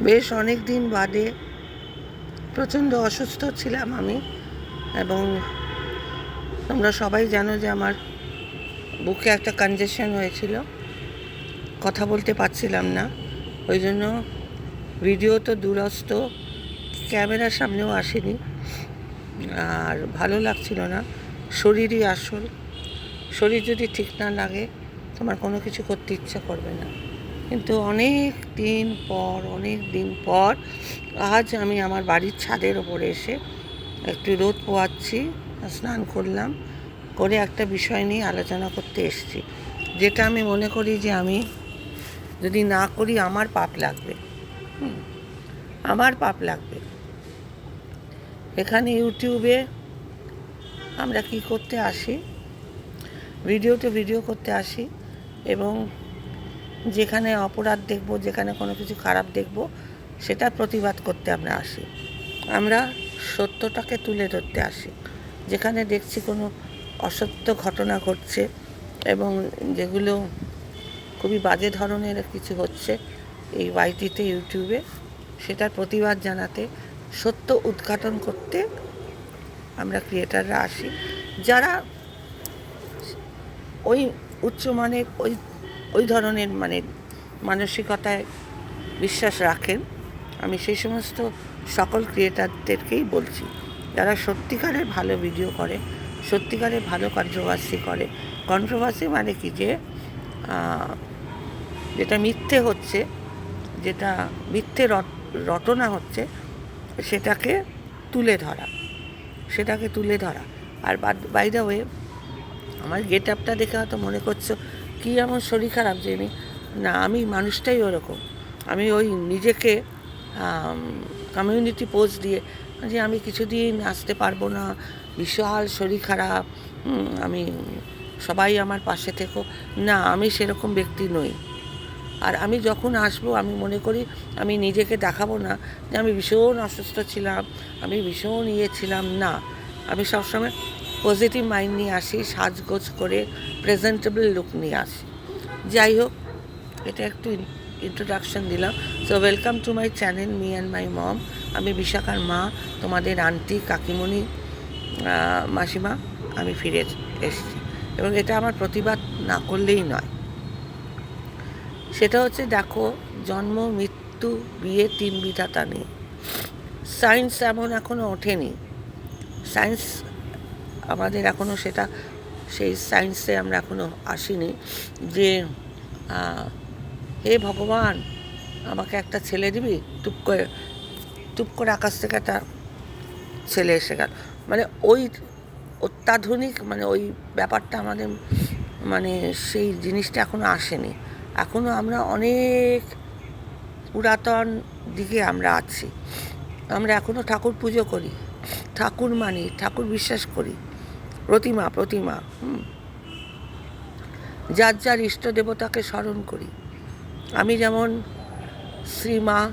বেশ অনেক দিন বাদে প্রচণ্ড অসুস্থ ছিলাম আমি এবং তোমরা সবাই জানো যে আমার বুকে একটা কনজেশন হয়েছিল। কথা বলতে পারছিলাম না। ওই জন্য ভিডিও তো দূরস্থ ক্যামেরার সামনেও আসেনি। আর ভালো লাগছিল না। শরীরই আসল। শরীর যদি ঠিক না লাগে, তোমার কোনো কিছু করতে ইচ্ছা করবে না। কিন্তু অনেক দিন পর, অনেক দিন পর আজ আমি আমার বাড়ির ছাদের ওপরে এসে একটু রোদ পোয়াচ্ছি, স্নান করলাম, করে একটা বিষয় নিয়ে আলোচনা করতে এসেছি। যেটা আমি মনে করি যে আমি যদি না করি আমার পাপ লাগবে। আমার পাপ লাগবে। এখানে ইউটিউবে আমরা কি করতে আসি? ভিডিও ভিডিওতে ভিডিও করতে আসি এবং যেখানে অপরাধ দেখব, যেখানে কোনো কিছু খারাপ দেখব সেটা প্রতিবাদ করতে আমরা আসি। আমরা সত্যটাকে তুলে ধরতে আসি। যেখানে দেখছি কোনো অসত্য ঘটনা ঘটছে এবং যেগুলো খুবই বাজে ধরনের কিছু হচ্ছে এই ওয়াইটিতে ইউটিউবে সেটার প্রতিবাদ জানাতে, সত্য উদ্ঘাটন করতে আমরা ক্রিয়েটাররা আসি। যারা ওই উচ্চমানের ওই ওই ধরনের মানে মানসিকতায় বিশ্বাস রাখেন। আমি সেই সমস্ত সকল ক্রিয়েটারদেরকেই বলছি, যারা সত্যিকারের ভালো ভিডিও করে, সত্যিকারের ভালো কন্ট্রোভার্সি করে। কন্ট্রোভার্সি মানে কি? যে যেটা মিথ্যে হচ্ছে, যেটা মিথ্যে রট- রটনা হচ্ছে, সেটাকে তুলে ধরা। সেটাকে তুলে ধরা। আর বাই ওয়ে আমার গেট আপটা দেখে হয়তো মনে করছ কী আমার শরীর খারাপ যে আমি না, আমি মানুষটাই ওরকম। আমি ওই নিজেকে কমিউনিটি পোস্ট দিয়ে যে আমি কিছুদিন আসতে পারব না, বিশাল শরীর খারাপ আমি সবাই আমার পাশে থেকো। না, আমি সেরকম ব্যক্তি নই। আর আমি যখন আসব, আমি মনে করি আমি নিজেকে দেখাবো না যে আমি ভীষণ অসুস্থ ছিলাম, আমি ভীষণ ইয়ে ছিলাম। না, আমি সবসময় পজিটিভ মাইন্ড নিয়ে আসি, সাজগোজ করে প্রেজেন্টেবল লুক নিয়ে আসি। যাই হোক, এটা একটু ইন্ট্রোডাকশন দিলাম। So welcome to my channel me and my mom আমি বিশাখার মা, তোমাদের আন্টি কাকিমণি মাসিমা, আমি ফিরে এসেছি। এবং এটা আমার প্রতিবাদ না করলেই নয়। সেটা হচ্ছে, দেখো, জন্ম, মৃত্যু, বিয়ে, তিন বিধাতা নেই সায়েন্স এমন এখনও ওঠেনি। সায়েন্স আমাদের এখনও সেটা, সেই সায়েন্সে আমরা এখনও আসিনি যে হে ভগবান, আমাকে একটা ছেলে দিবি? টুপ করে টুপ করে আকাশ থেকে একটা ছেলে এসে গেল। মানে ওই অত্যাধুনিক মানে ওই ব্যাপারটা আমাদের মানে সেই জিনিসটা এখনও আসেনি। এখনও আমরা অনেক পুরাতন দিকে আমরা আছি। আমরা এখনও ঠাকুর পুজো করি, ঠাকুর মানি, ঠাকুর বিশ্বাস করি। প্রতিমা প্রতিমা, হুম। যার যার ইষ্ট দেবতাকে স্মরণ করি। আমি যেমন শ্রীমা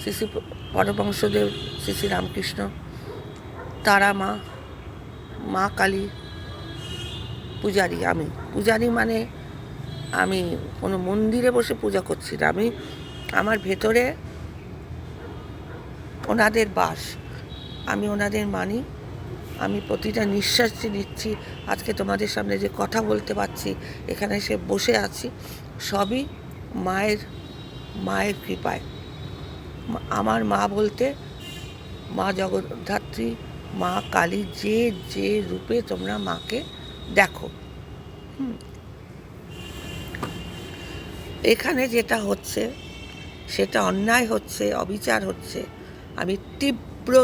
শ্রী শ্রী পরমংশদেব শ্রী শ্রী রামকৃষ্ণ, তারা মা মা কালী পূজারি আমি। পূজারি মানে আমি কোনো মন্দিরে বসে পূজা করছি না। আমি আমার ভেতরে ওনাদের বাস। আমি ওনাদের মানি। আমি প্রতিটা নিঃশ্বাস নিচ্ছি, আজকে তোমাদের সামনে যে কথা বলতে পারছি, এখানে এসে বসে আছি, সবই মায়ের মায়ের কৃপায়। আমার মা বলতে মা জগদ্ধাত্রী, মা কালী, যে যে রূপে তোমরা মাকে দেখো। এখানে যেটা হচ্ছে, সেটা অন্যায় হচ্ছে, অবিচার হচ্ছে, আমি তীব্র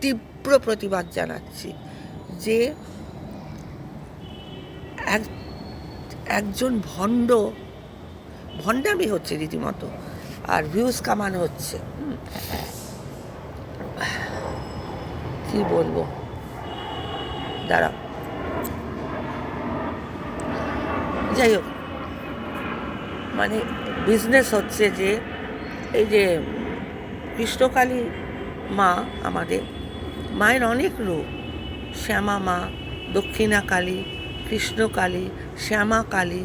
তীব্র প্রতিবাদ জানাচ্ছি। যে এক, একজন ভণ্ড, ভণ্ডামি হচ্ছে রীতিমতো, আর ভিউজ কামানো হচ্ছে। কি বলব? দাঁড়াও যাই হোক মানে বিজনেস হচ্ছে যে, এই যে কৃষ্ণকালী মা আমাদের, মায়ের অনেক রূপ। শ্যামা মা, দক্ষিণা কালী কৃষ্ণকালী শ্যামা কালী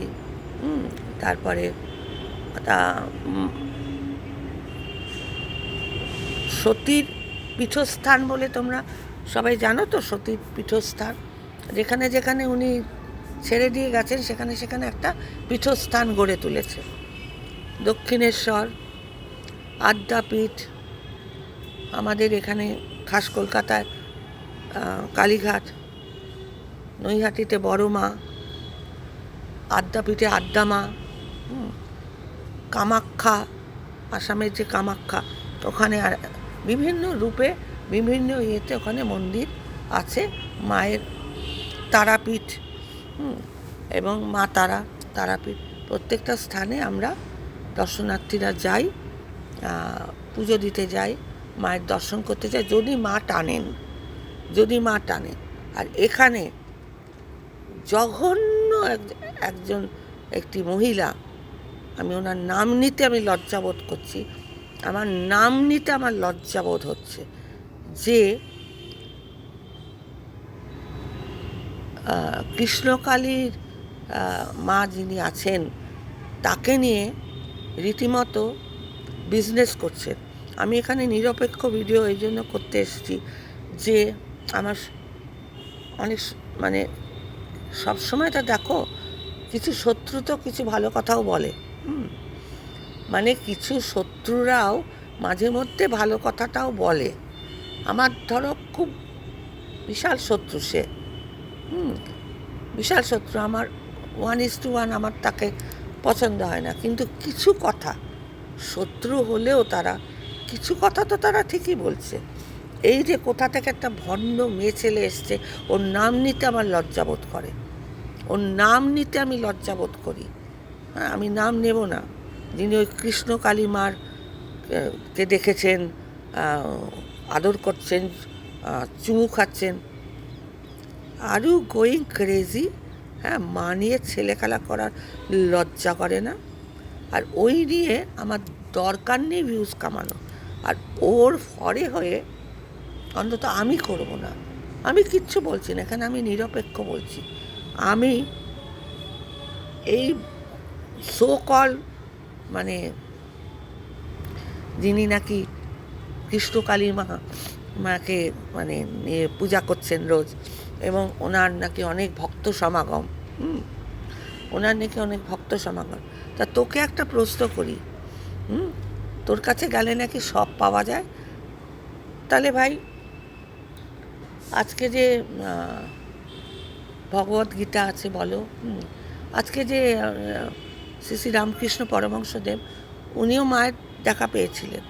তারপরে তা সতীর পীঠস্থান বলে তোমরা সবাই জানো তো, সতীর পীঠস্থান। যেখানে যেখানে উনি ছেড়ে দিয়ে গেছেন, সেখানে সেখানে একটা পীঠস্থান গড়ে তুলেছে। দক্ষিণেশ্বর আদ্যাপীঠ আমাদের এখানে খাস কলকাতায় কালীঘাট। নৈহাটিতে বড় মা, আদ্যাপীঠে আদ্যামা কামাখ্যা, আসামের যে কামাখ্যা, ওখানে আর বিভিন্ন রূপে, বিভিন্ন ইয়েতে ওখানে মন্দির আছে, মায়ের তারাপীঠ এবং মা তারা, তারাপীঠ। প্রত্যেকটা স্থানে আমরা দর্শনার্থীরা যাই পুজো দিতে যাই, মায়ের দর্শন করতে যাই, যদি মা টানেন। যদি মা টানে। আর এখানে জঘন্য একজন একটি মহিলা, আমি ওনার নাম নিতে আমি লজ্জাবোধ করছি, আমার নাম নিতে আমার লজ্জাবোধ হচ্ছে যে কৃষ্ণকালীর মা যিনি আছেন, তাকে নিয়ে রীতিমতো বিজনেস করছেন। আমি এখানে নিরপেক্ষ ভিডিও এই জন্য করতে এসেছি যে আমার অনেক মানে সবসময় তো দেখো, কিছু শত্রু তো কিছু ভালো কথাও বলে। মানে কিছু শত্রুরাও মাঝে মধ্যে ভালো কথাটাও বলে। আমার ধরো খুব বিশাল শত্রু সে। হুম। বিশাল শত্রু, আমার ওয়ান ইস টু ওয়ান আমার তাকে পছন্দ হয় না। কিন্তু কিছু কথা, শত্রু হলেও তারা, কিছু কথা তো তারা ঠিকই বলছে। এই যে কোথা থেকে একটা ভণ্ড মেয়ে ছেলে এসছে, ওর নাম নিতে আমার লজ্জাবোধ করে। ওর নাম নিতে আমি লজ্জাবোধ করি। হ্যাঁ আমি নাম নেব না। যিনি ওই কৃষ্ণ কালী মার কে দেখেছেন আদর করছেন চুমু খাচ্ছেন। আর ইউ গোয়িং ক্রেজি হ্যাঁ মা নিয়ে ছেলে খেলা করার লজ্জা করে না? আর ওই নিয়ে আমার দরকার নেই ভিউজ কামানো আর ওর ফরে হয়ে অন্তত আমি করব না। আমি কিচ্ছু বলছি না, এখানে আমি নিরপেক্ষ বলছি। আমি এই সো কল মানে যিনি নাকি কৃষ্ণকালী মা, মাকে মানে পূজা করছেন রোজ, এবং ওনার নাকি অনেক ভক্ত সমাগম, হুম, ওনার নাকি অনেক ভক্ত সমাগম। তা তোকে একটা প্রশ্ন করি, হুম, তোর কাছে গেলে নাকি সব পাওয়া যায়? তাহলে ভাই আজকে যে ভগবত গীতা আছে বলো আজকে যে শ্রী শ্রী রামকৃষ্ণ পরমহংসদেব, উনিও মায়ের দেখা পেয়েছিলেন।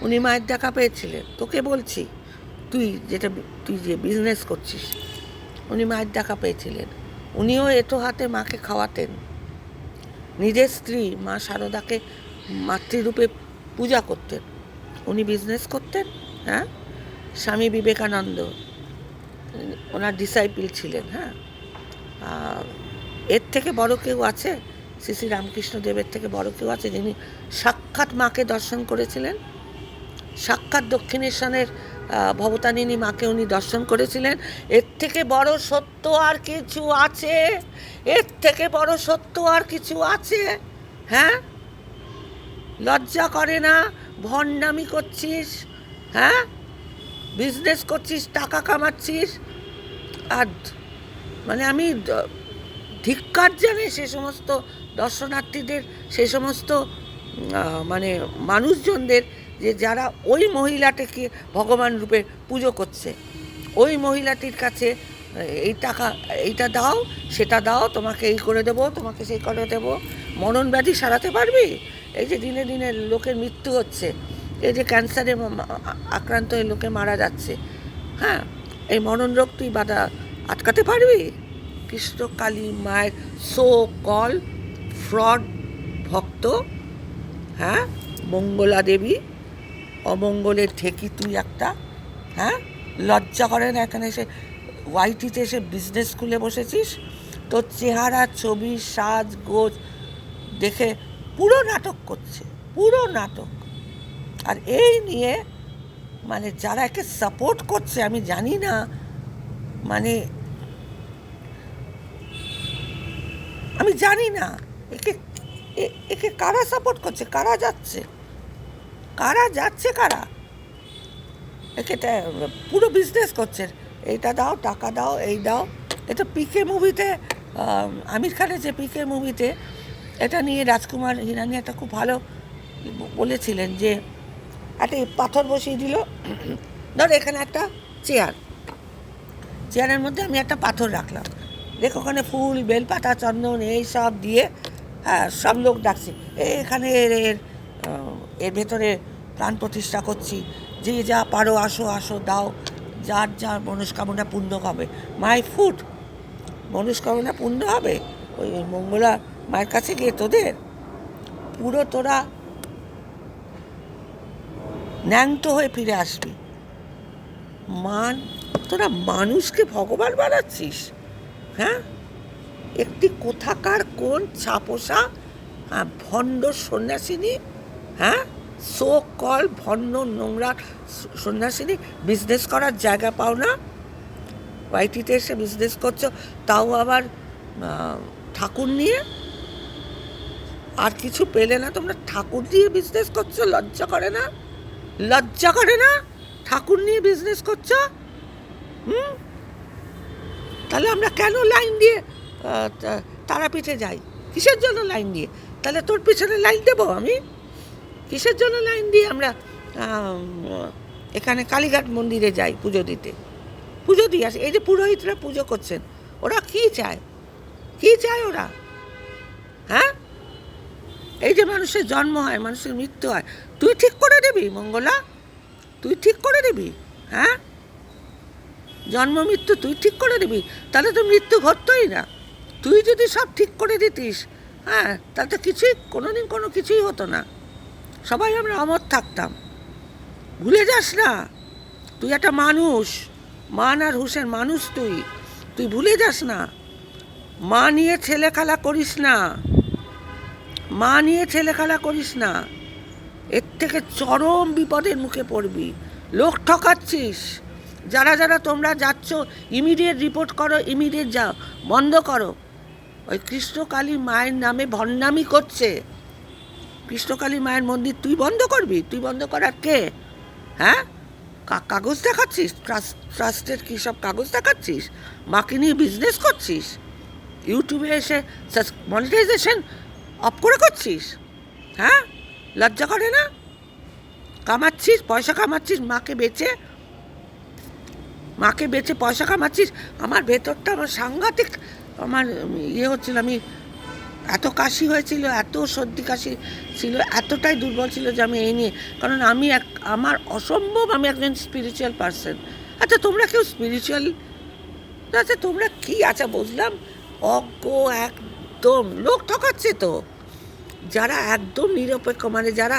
উনি মায়ের দেখা পেয়েছিলেন। তোকে বলছি, তুই যেটা, তুই যে বিজনেস করছিস, উনি মায়ের দেখা পেয়েছিলেন। উনিও এটো হাতে মাকে খাওয়াতেন। নিজের স্ত্রী মা শারদাকে মাতৃরূপে পূজা করতেন। উনি বিজনেস করতেন হ্যাঁ? স্বামী বিবেকানন্দ, ওনার ডিসাইপিল ছিলেন হ্যাঁ? এর থেকে বড় কেউ আছে? শ্রী শ্রী রামকৃষ্ণ দেবের থেকে বড় কেউ আছে যিনি সাক্ষাৎ মাকে দর্শন করেছিলেন? সাক্ষাৎ দক্ষিণেশ্বরের ভবতারিণী মাকে উনি দর্শন করেছিলেন। এর থেকে বড় সত্য আর কিছু আছে? এর থেকে বড় সত্য আর কিছু আছে? হ্যাঁ? লজ্জা করে না? ভণ্ডামি করছিস? হ্যাঁ? বিজনেস করছিস, টাকা কামাচ্ছিস। আর মানে আমি ধিক্কার জানে সে সমস্ত দর্শনার্থীদের, সে সমস্ত মানে মানুষজনদের যে যারা ওই মহিলাটাকে ভগবান রূপে পুজো করছে। ওই মহিলাটির কাছে এই টাকা, এইটা দাও, সেটা দাও, তোমাকে এই করে দেবো, তোমাকে সেই করে দেবো। মরণ ব্যাধি সারাতে পারবি? এই যে দিনে দিনে লোকের মৃত্যু হচ্ছে। এই যে ক্যান্সারে আক্রান্ত হয়ে লোকে মারা যাচ্ছে। হ্যাঁ এই মরণ রোগ তুই বাধা আটকাতে পারবি? কৃষ্ণ কালী মায়ের সো কল ফ্রড ভক্ত হ্যাঁ মঙ্গলা দেবী অমঙ্গলের ঠেকি তুই একটা হ্যাঁ লজ্জা করে না এখানে এসে, ওয়াইটিতে এসে বিজনেস খুলে বসেছিস? তোর চেহারা, ছবি, সাজ, গোজ দেখে পুরো নাটক করছে, পুরো নাটক। আর এই নিয়ে মানে যারা একে সাপোর্ট করছে, আমি জানি না মানে আমি জানি না, একে একে কারা সাপোর্ট করছে, কারা যাচ্ছে? কারা যাচ্ছে কারা? একে পুরো বিজনেস করছে। এইটা দাও, টাকা দাও, এই দাও। এটা পিকে মুভিতে আমির খানের যে পিকে মুভিতে এটা নিয়ে রাজকুমার হিরানি একটা খুব ভালো বলেছিলেন যে একটা পাথর বসিয়ে দিল। ধর এখানে একটা চেয়ার। চেয়ারের মধ্যে আমি একটা পাথর রাখলাম। দেখ ওখানে ফুল বেলপাতা চন্দন এই সব দিয়ে হ্যাঁ সব লোক ডাকছে। "এ, এখানে এর এর, এর ভেতরে প্রাণ প্রতিষ্ঠা করছি। যে যা পারো আসো আসো দাও। যার যার মনস্কামনা পূর্ণ হবে। মাই ফুড মনস্কামনা পূর্ণ হবে? ওই মঙ্গলা মায়ের কাছে গিয়ে তোদের? পুরো তোরা ন্যাংটো হয়ে ফিরে আসবি। মান তোরা মানুষকে ভগবান বানাচ্ছিস? হ্যাঁ? একটি কোথাকার কোন ছাপোষা হ্যাঁ, ভণ্ড সন্ন্যাসিনী হ্যাঁ সো কল ভণ্ড নোংরা সন্ন্যাসিনী বিজনেস করার জায়গা পাও না? ওয়াইটিতে এসে বিজনেস করছ তাও আবার ঠাকুর নিয়ে? আর কিছু পেলে না তোমরা ঠাকুর দিয়ে বিজনেস করছ লজ্জা করে না? লজ্জা করে না? ঠাকুর নিয়ে বিজনেস করছ? হুম? তাহলে আমরা কেন লাইন দিয়ে তারাপীঠে যাই? কিসের জন্য লাইন দিয়ে? তাহলে তোর পিছনে লাইন দেবো আমি? কিসের জন্য লাইন দিয়ে আমরা এখানে কালীঘাট মন্দিরে যাই পুজো দিতে? পুজো দিয়ে আসি। এই যে পুরোহিতরা পুজো করছেন, ওরা কি চায়? কি চায় ওরা? হ্যাঁ? এই যে মানুষের জন্ম হয়, মানুষের মৃত্যু হয়, তুই ঠিক করে দিবি মঙ্গলা? তুই ঠিক করে দিবি হ্যাঁ? জন্ম, মৃত্যু তুই ঠিক করে দিবি, তাহলে তো মৃত্যু ঘটতই না। তুই যদি সব ঠিক করে দিতিস হ্যাঁ তাহলে তো কিছুই, কোনোদিন কোনো কিছুই হতো না। সবাই আমরা অমর থাকতাম। ভুলে যাস না, তুই একটা মানুষ, মান আর হুসেন মানুষ তুই। তুই ভুলে যাস না, মা নিয়ে ছেলে খেলা করিস না। মা নিয়ে ছেলে খেলা করিস না। এর থেকে চরম বিপদের মুখে পড়বি। লোক ঠকাচ্ছিস। যারা যারা তোমরা যাচ্ছ, ইমিডিয়েট রিপোর্ট করো, ইমিডিয়েট যাও, বন্ধ করো। ওই কৃষ্ণকালী মায়ের নামে ভণ্ডামি করছে। কৃষ্ণকালী মায়ের মন্দির তুই বন্ধ করবি? তুই বন্ধ করার কে? হ্যাঁ? কাগজ দেখাচ্ছিস? ট্রাস্ট ট্রাস্টের কী সব কাগজ দেখাচ্ছিস? মাকে নিয়ে বিজনেস করছিস? ইউটিউবে এসে মনিটাইজেশন অফ করে করছিস? হ্যাঁ? লজ্জা করে না? কামাচ্ছিস, পয়সা কামাচ্ছিস, মাকে বেচে মাকে বেচে পয়সা কামাচ্ছিস? আমার ভেতরটা, আমার সাংঘাতিক, আমার ইয়ে হচ্ছিল, আমি এত কাশি হয়েছিল, এত সর্দি কাশি ছিল, এতটাই দুর্বল ছিল যে আমি এই নিয়ে, কারণ আমি এক, আমার অসম্ভব আমি একজন স্পিরিচুয়াল পার্সন আচ্ছা তোমরা কেউ স্পিরিচুয়াল আচ্ছা তোমরা কি? আচ্ছা বুঝলাম। অজ্ঞ একদম, লোক ঠকাচ্ছে তো। যারা একদম নিরপেক্ষ মানে যারা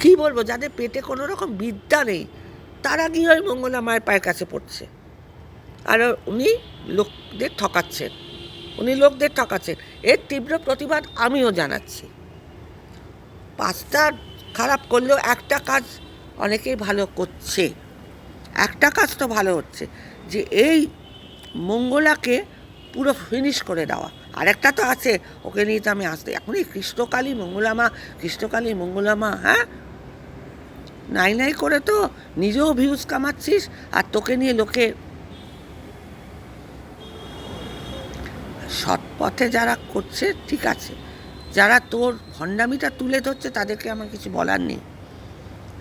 কি বলব, যাদের পেটে কোনো রকম বিদ্যা নেই, তারা গিয়ে ওই মঙ্গলা মায়ের পায়ের কাছে পড়ছে? আর উনি লোকদের ঠকাচ্ছেন, উনি লোকদের ঠকাচ্ছেন। এর তীব্র প্রতিবাদ আমিও জানাচ্ছি। পাঁচটা খারাপ করলেও একটা কাজ অনেকেই ভালো করছে। একটা কাজ তো ভালো হচ্ছে, যে এই মঙ্গলাকে পুরো ফিনিশ করে দেওয়া। আর একটা তো আছে, ওকে নিয়ে তো আমি আসতে এখন এই কৃষ্ণকালী মঙ্গলামা কৃষ্ণকালী মঙ্গলামা হ্যাঁ? নাই নাই করে তো নিজেও ভিউজ কামাচ্ছিস আর তোকে নিয়ে লোকে সৎ পথে যারা করছে, ঠিক আছে। যারা তোর ভণ্ডামিটা তুলে ধরছে, তাদেরকে আমার কিছু বলার নেই।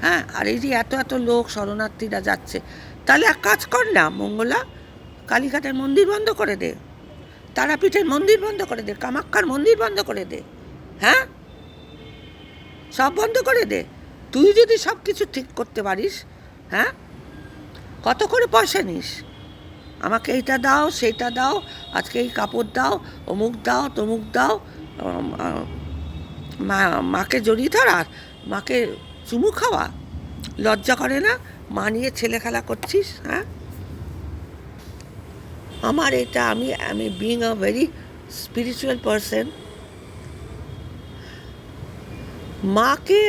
হ্যাঁ আর এই যে এত এত লোক, শরণার্থীরা যাচ্ছে। তাহলে এক কাজ কর না, মঙ্গলা, কালীঘাটের মন্দির বন্ধ করে দে। তারাপীঠের মন্দির বন্ধ করে দে কামাক্ষার মন্দির বন্ধ করে দে হ্যাঁ? সব বন্ধ করে দে। তুই যদি সব কিছু ঠিক করতে পারিস হ্যাঁ? কত করে পয়সা নিস? আমাকে এইটা দাও, সেইটা দাও, আজকে এই কাপড় দাও, অমুক দাও, তমুক দাও মা, মাকে জড়িয়ে ধরা মাকে চুমু খাওয়া। লজ্জা করে না? মা নিয়ে ছেলে খেলা করছিস হ্যাঁ? আমার এটা আমি আমি being a very spiritual person মাকে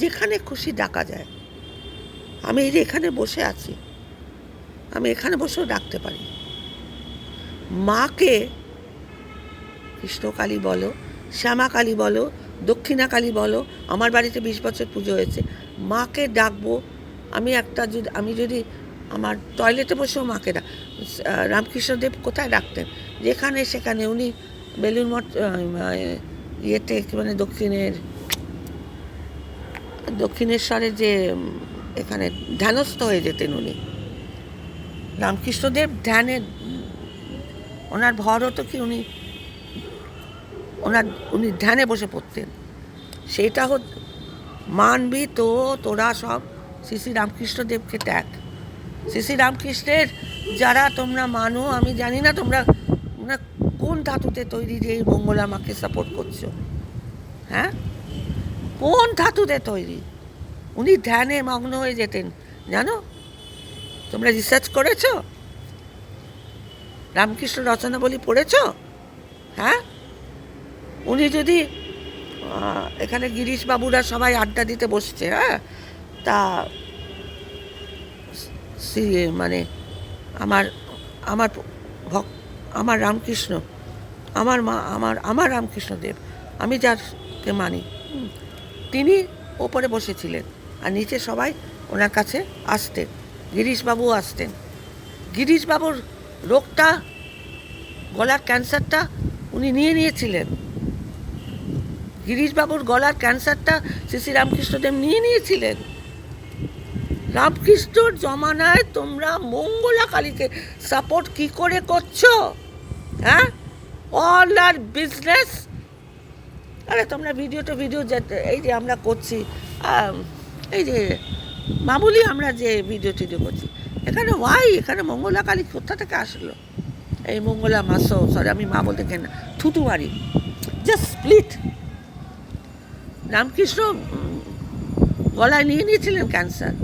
যেখানে খুশি ডাকা যায়। আমি এই যে এখানে বসে আছি, আমি এখানে বসেও ডাকতে পারি। মাকে কৃষ্ণকালী বলো শ্যামা কালী বলো দক্ষিণা কালী বলো, আমার বাড়িতে বিশ বছর পুজো হয়েছে, মাকে ডাকবো, আমি একটা যদি, আমি যদি আমার টয়লেটে বসেও মাকে ডাক রামকৃষ্ণদেব কোথায় ডাকতেন যেখানে সেখানে উনি বেলুন মঠ ইয়েতে মানে দক্ষিণের দক্ষিণেশ্বরে যে এখানে ধ্যানস্থ হয়ে যেতেন উনি। রামকৃষ্ণদেব ধ্যানে ওনার ভর হতো কি উনি, ওনার, উনি ধ্যানে বসে পড়তেন। সেটা হত, মানবি তো তোরা সব শ্রী শ্রী রামকৃষ্ণদেবকে ত্যাগ। শ্রী শ্রী রামকৃষ্ণের যারা তোমরা মানো, আমি জানি না তোমরা কোন ধাতুতে তৈরি যে এই মঙ্গলা মাকে সাপোর্ট করছ? হ্যাঁ? কোন ধাতুতে তৈরি? উনি ধ্যানে মগ্ন হয়ে যেতেন, জানো? তোমরা রিসার্চ করেছ? রামকৃষ্ণ রচনাবলী পড়েছো? হ্যাঁ? উনি যদি এখানে গিরিশ বাবুরা সবাই আড্ডা দিতে বসছে হ্যাঁ? তা মানে আমার আমার ভক, আমার রামকৃষ্ণ, আমার মা, আমার আমার রামকৃষ্ণদেব আমি যারকে মানি। তিনি ওপরে বসেছিলেন আর নিচে সবাই ওনার কাছে আসতেন। গিরিশবাবু আসতেন। গিরিশবাবুর রোগটা, গলার ক্যান্সারটা উনি নিয়ে নিয়েছিলেন। গিরিশবাবুর গলার ক্যান্সারটা শ্রী শ্রী রামকৃষ্ণদেব নিয়ে নিয়েছিলেন। রামকৃষ্ণর জমানায় তোমরা মঙ্গলা কালীকে সাপোর্ট কি করে করছ? হ্যাঁ? অল আর বিজনেস আরে, তোমরা ভিডিও টু ভিডিও এই যে আমরা করছি এই যে মামুলি আমরা যে ভিডিও টিডিও করছি, এখানে ওয়াই এখানে মঙ্গলা কালী কোথা থেকে আসলো? এই মঙ্গলা মাসো সরি আমি মা বলতে কেন থুতু মারি জাস্ট স্প্লিট রামকৃষ্ণ গলায় নিয়ে নিয়েছিলেন ক্যান্সার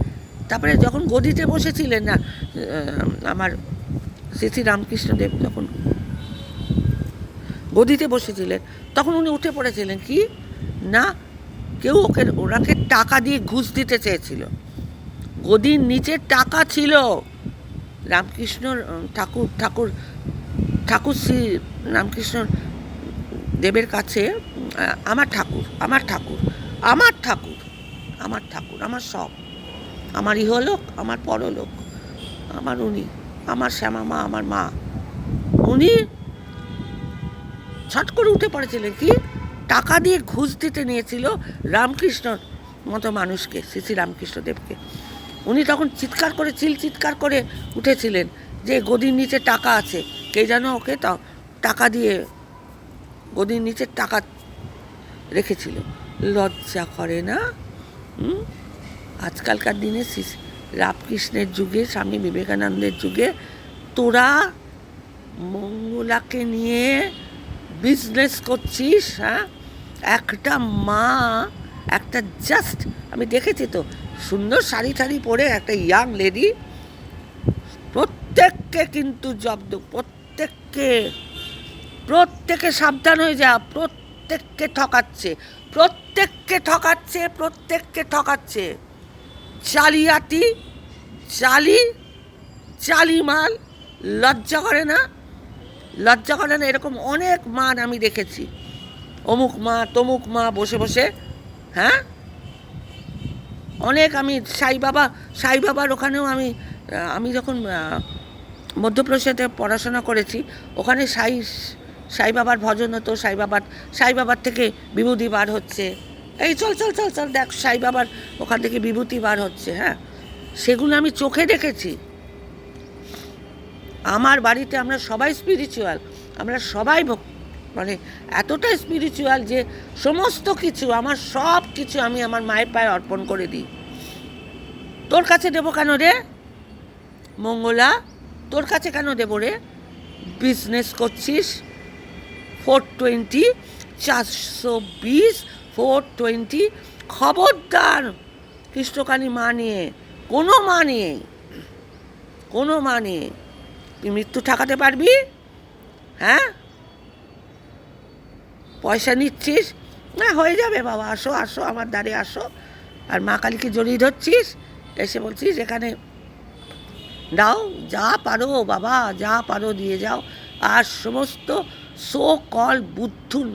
তারপরে যখন গদিতে বসেছিলেন না আমার শ্রী রামকৃষ্ণদেব যখন গদিতে বসেছিলেন, তখন উনি উঠে পড়েছিলেন, কি? না, কেউ ওকে, ওনাকে টাকা দিয়ে ঘুষ দিতে চেয়েছিল। গদির নিচে টাকা ছিল। রামকৃষ্ণ ঠাকুর ঠাকুর ঠাকুর শ্রী রামকৃষ্ণ দেবের কাছে আমার ঠাকুর আমার ঠাকুর আমার ঠাকুর আমার ঠাকুর, আমার সব। আমার ইহলোক, আমার পরলোক, আমার উনি, আমার শ্যামা মা আমার মা। উনি ছট করে উঠে পড়েছিলেন কি? টাকা দিয়ে ঘুষ দিতে নিয়েছিল রামকৃষ্ণর মতো মানুষকে, শ্রী রামকৃষ্ণদেবকে। উনি তখন চিৎকার করে, চিল চিৎকার করে উঠেছিলেন যে গদির নিচে টাকা আছে, কে যেন ওকে টাকা দিয়ে গদির নিচে টাকা রেখেছিল। লজ্জা করে না? হুম? আজকালকার দিনে রামকৃষ্ণের যুগে, স্বামী বিবেকানন্দের যুগে তোরা মঙ্গলাকে নিয়ে বিজনেস করছিস হ্যাঁ? একটা মা, একটা জাস্ট আমি দেখেছি তো, সুন্দর শাড়ি টাড়ি পরে একটা ইয়াং লেডি প্রত্যেককে কিন্তু জব্দ, প্রত্যেককে, প্রত্যেকে সাবধান হয়ে যা, প্রত্যেককে ঠকাচ্ছে প্রত্যেককে ঠকাচ্ছে প্রত্যেককে ঠকাচ্ছে। চালিয়াতি চালি চালি মাল লজ্জা করে না? লজ্জা করে না এরকম অনেক মান আমি দেখেছি। অমুক মা তমুক মা বসে বসে হ্যাঁ? অনেক আমি সাই বাবা সাই বাবার ওখানেও আমি আমি যখন আহ, মধ্যপ্রদেশেতে পড়াশোনা করেছি ওখানে সাই সাই বাবার ভজন হতো সাই বাবার সাই বাবার থেকে বিভূতি বার হচ্ছে। এই, চল চল চল চল, দেখ সাই বাবার ওখান থেকে বিভূতি বার হচ্ছে হ্যাঁ? সেগুলো আমি চোখে দেখেছি। আমার বাড়িতে আমরা সবাই স্পিরিচুয়াল আমরা সবাই মানে এতটাই স্পিরিচুয়াল যে সমস্ত কিছু, আমার সব কিছু আমি আমার মায়ের পায়ে অর্পণ করে দিই। তোর কাছে দেবো কেন রে? মঙ্গলা, তোর কাছে কেন দেবো রে? বিজনেস করছিস? ফোর টোয়েন্টি চারশো বিশ ফোর টোয়েন্টি খবরদার কৃষ্ণকালী মা নিয়ে, কোনো মা নিয়ে, কোনো মা নিয়ে তুই মৃত্যু ঠেকাতে পারবি? হ্যাঁ? পয়সা নিচ্ছিস? না, হয়ে যাবে বাবা, আসো আসো, আমার দ্বারে আসো। আর মা কালীকে জড়িয়ে ধরছিস? এসে বলছিস, এখানে দাও, যা পারো বাবা, যা পারো, দিয়ে যাও। আর সমস্ত সো কল বুদ্ধুর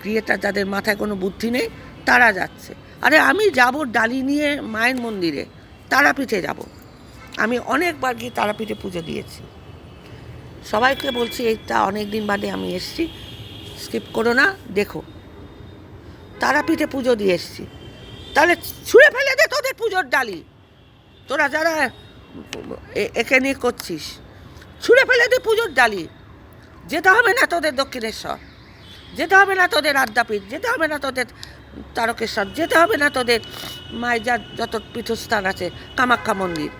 ক্রিয়েটার যাদের মাথায় কোনো বুদ্ধি নেই, তারা যাচ্ছে। আরে আমি যাব ডালি নিয়ে মায়ের মন্দিরে, তারাপীঠে যাব। আমি অনেকবার গিয়ে তারাপীঠে পুজো দিয়েছি। সবাইকে বলছি এইটা অনেক দিন বাদে আমি এসছি, স্কিপ করো না, দেখো। তারাপীঠে পুজো দিয়ে এসছি। তাহলে ছুঁড়ে ফেলে দে তোদের পুজোর ডালি। তোরা যারা একে নিয়ে করছিস ছুঁড়ে ফেলে দে পুজোর ডালি। যেতে হবে না তোদের দক্ষিণেশ্বর। যেতে হবে না তোদের আদ্যাপীঠ, যেতে হবে না তোদের তারকেশ্বর, যেতে হবে না তোদের মায়ের যত পীঠস্থান আছে, কামাখ্যা মন্দির।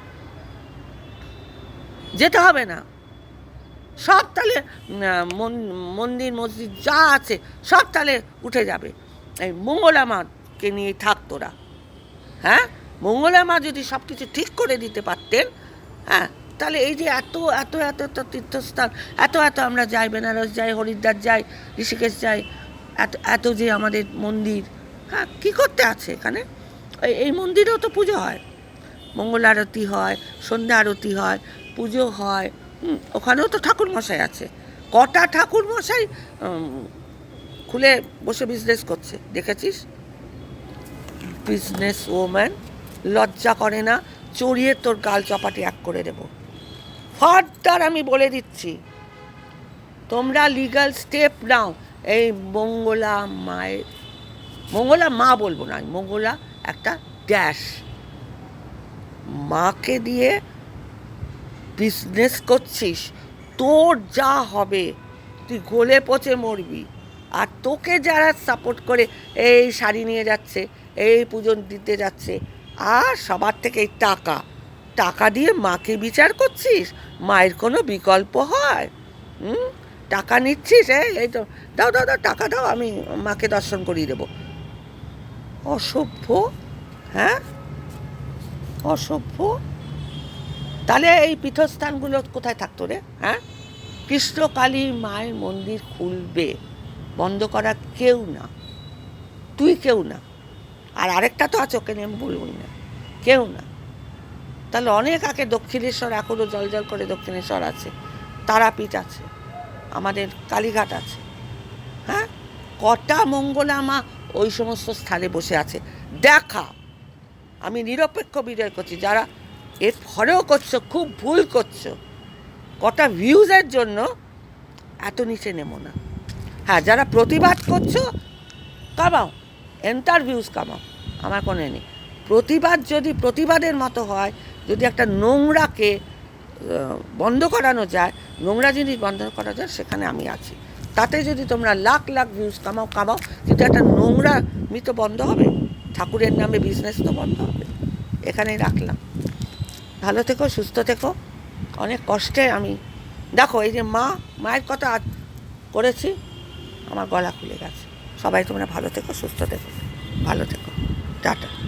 যেতে হবে না। সব মন- মন্দির, মসজিদ যা আছে, সব তাহলে উঠে যাবে। এই মঙ্গলা মাকে নিয়ে থাক তোরা। হ্যাঁ? মঙ্গলা মা যদি সব কিছু ঠিক করে দিতে পারতেন হ্যাঁ? তাহলে এই যে এত এত এত এত তীর্থস্থান, এত এত আমরা যাই, বেনারস যাই, হরিদ্বার যাই, ঋষিকেশ যাই, এত এত যে আমাদের মন্দির। হ্যাঁ কী করতে আছে এখানে? এই- মন্দিরেও তো পুজো হয়। মঙ্গল আরতি হয়, সন্ধ্যা আরতি হয়, পুজো হয়। ওখানেও তো ঠাকুর মশাই আছে। কটা ঠাকুর মশাই খুলে বসে বিজনেস করছে, দেখেছিস? বিজনেস ওম্যান লজ্জা করে না, চড়িয়ে তোর গাল চপাটি এক করে দেব। ফার্দার আমি বলে দিচ্ছি। তোমরা লিগাল স্টেপ নাও। এই মঙ্গলা মায়ের, মঙ্গলা মা বলব না, মঙ্গলা একটা ড্যাশ মাকে দিয়ে বিজনেস করছিস, তোর যা হবে, তুই গলে পচে মরবি। আর তোকে যারা সাপোর্ট করে, এই শাড়ি নিয়ে যাচ্ছে, এই পুজো দিতে যাচ্ছে, আর সবার থেকে টাকা। টাকা দিয়ে মাকে বিচার করছিস? মায়ের কোনো বিকল্প হয়? হুম? টাকা নিচ্ছিস? এই এই তো, দাও দাও দাও, টাকা দাও, আমি মাকে দর্শন করিয়ে দেবো। অসভ্য হ্যাঁ? অসভ্য। তাহলে এই পীঠস্থানগুলো কোথায় থাকতো রে হ্যাঁ? কৃষ্ণকালী মায়ের মন্দির খুলবে, বন্ধ করা কেউ না। তুই কেউ না। আর আরেকটা তো আছে, ওকে আমি বলবই না। কেউ না। তাহলে অনেক আগে দক্ষিণেশ্বর এখনও জল জল করে দক্ষিণেশ্বর আছে। তারাপীঠ আছে। আমাদের কালীঘাট আছে। হ্যাঁ? কটা মঙ্গলা মা ওই সমস্ত স্থানে বসে আছে। দেখা! আমি নিরপেক্ষ বিজয় করছি। যারা এর ফলেও করছ, খুব ভুল করছ। কটা ভিউজের জন্য এত নিচে নেমো না। হ্যাঁ যারা প্রতিবাদ করছ, কামাও। Enter views কামাও। আমার কোনো নেই। প্রতিবাদ যদি প্রতিবাদের মতো হয় যদি একটা নোংরাকে বন্ধ করানো যায়, নোংরা জিনিস বন্ধ করা যায়, সেখানে আমি আছি। তাতে যদি তোমরা লাখ লাখ ভিউজ কামাও কামাও, কিন্তু একটা নোংরা মি তো বন্ধ হবে। ঠাকুরের নামে বিজনেস তো বন্ধ হবে। এখানেই রাখলাম। ভালো থেকো, সুস্থ থেকো। অনেক কষ্টে আমি, দেখো এই যে মা, মায়ের কথা আজ করেছি, আমার গলা খুলে গেছে। সবাই তোমরা ভালো থেকো, সুস্থ থেকো। ভালো থেকো। টাটা।